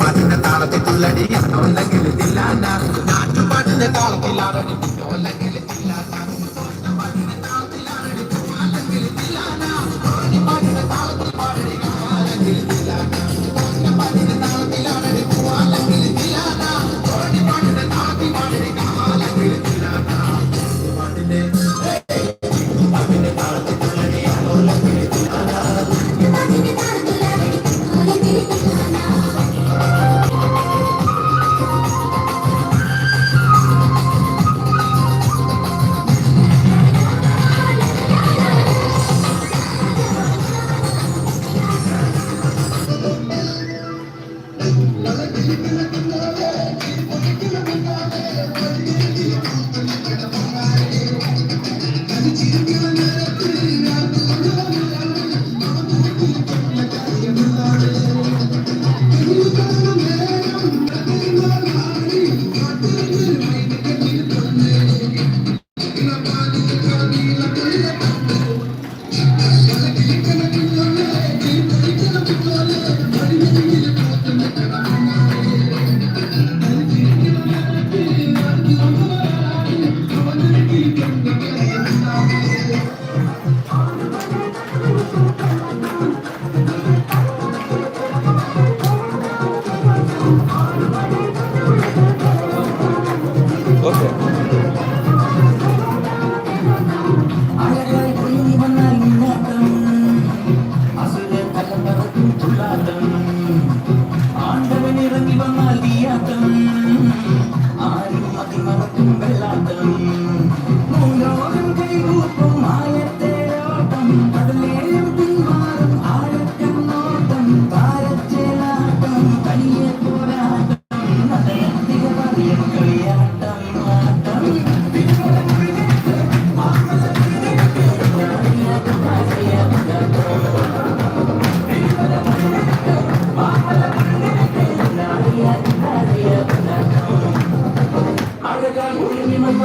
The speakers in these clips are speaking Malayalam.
പാട്ടിന്റെ താളത്തിൽ തുള്ളടി ഒന്നെങ്കിൽ നാട്ടുപാട്ടിന്റെ താളത്തിൽ ഒന്നെങ്കിൽ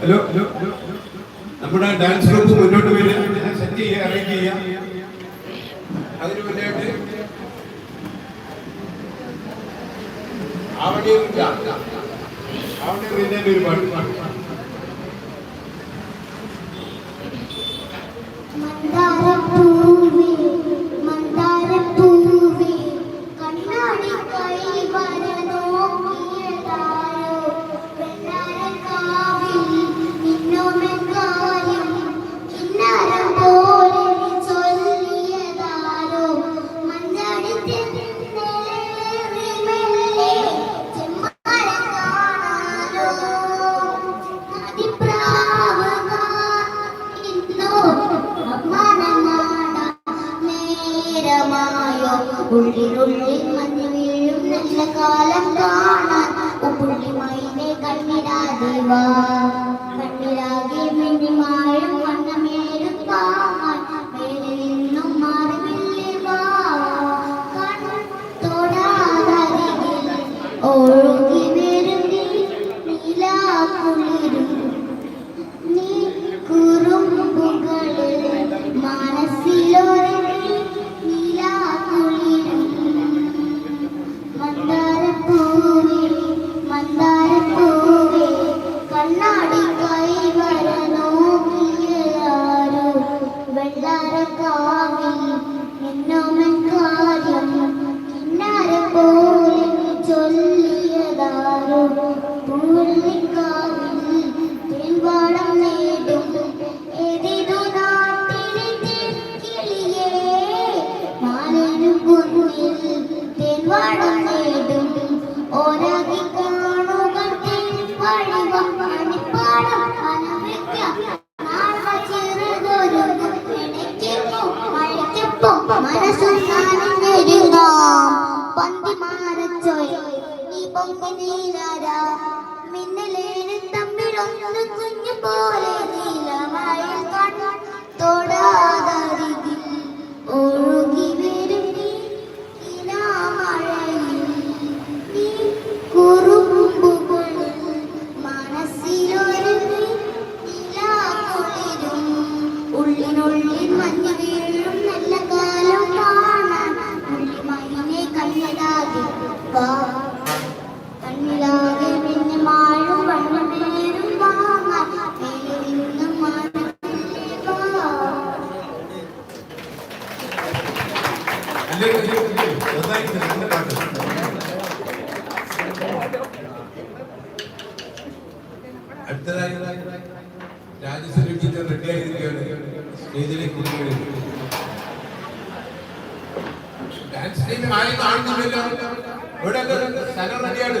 ഹലോ ഹലോ ഹലോ നമ്മുടെ ഡാൻസ് ഗ്രൂപ്പ് മുന്നോട്ട് വരിക. സെറ്റ് ചെയ്യുക അറേഞ്ച് ചെയ്യാം അതിന് മുന്നേട്ട് ആവണ്ടിയും ആവണ്ടിയും ഒരു പാട്ട് മന്ദാരപ്പൂവേ നേരമായോ ഉള്ളിലുള്ളിൽ മഞ്ഞു വീഴും. നല്ല കാലം കാണാൻ ഉപ്പുള്ളിമയിലെ കണ്ണിരാതിവാ കണ്ണിരാകെ മിന്നിമാഴും മനസ്സൊന്നാണെന്നെരുങ്ങാം പന്തി മാറച്ചോയ് നീ പൊങ്ങി നീലാരാ മിന്നലേന് തമ്മിലൊന്ന് കുഞ്ഞു പോലെ നീലമായ കണ്ണു തൊടാതരികിൽ ഓ അടുത്തതായി രാജശ്രീ ടീച്ചർ റെഡി ആയിരിക്കുകയാണ് സ്റ്റേജിലേക്ക് കൊണ്ടുവരുന്നത് ഡാൻസ് ടീം ആരും കാണുന്നില്ലല്ലോ. ഇവിടെ സ്ഥലം റെഡിയാണ്?